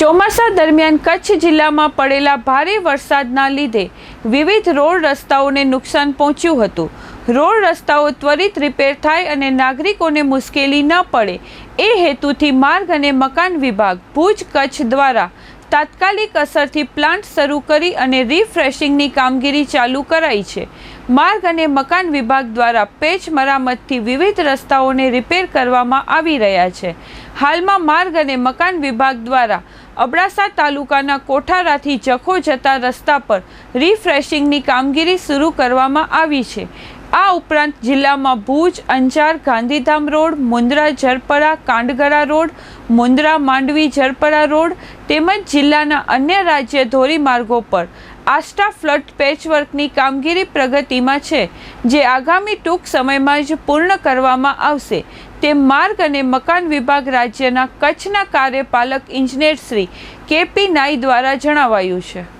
ચોમાસા દરમિયાન કચ્છ જિલ્લામાં પડેલા ભારે વરસાદના લીધે વિવિધ રોડ રસ્તાઓને નુકસાન પહોંચ્યું હતું. રોડ રસ્તાઓ ત્વરિત રિપેર થાય અને નાગરિકોને મુશ્કેલી ન પડે. એ હેતુથી માર્ગ અને મકાન વિભાગ ભુજ કચ્છ દ્વારા તાત્કાલિક અસરથી પ્લાન્ટ શરૂ કરી અને રિફ્રેશિંગની કામગીરી ચાલુ કરાઈ છે. માર્ગ અને મકાન વિભાગ દ્વારા પેચ મરામતથી વિવિધ રસ્તાઓને રિપેર કરવામાં આવી રહ્યા છે. હાલમાં માર્ગ અને મકાન વિભાગ દ્વારા અબડાસા તાલુકાના કોઠારાથી જખો જતા રસ્તા પર રિફ્રેશિંગની કામગીરી શરૂ કરવામાં આવી છે. આ ઉપરાંત જિલ્લામાં Bhuj, Anjar, Gandhidham road, Mundra, Jarpara, Kandagara road, Mundra, Mandvi, Jarpara road તેમજ જિલ્લાના અન્ય રાજ્ય ધોરીમાર્ગો પર આસ્ટા ફ્લડ પેચવર્કની કામગીરી પ્રગતિમાં છે, જે આગામી ટૂંક સમયમાં જ પૂર્ણ કરવામાં આવશે. તેમ માર્ગ અને મકાન વિભાગ રાજ્યના કચ્છના કાર્યપાલક ઇજનેર શ્રી કેપી નાઈ દ્વારા જણાવાયું છે.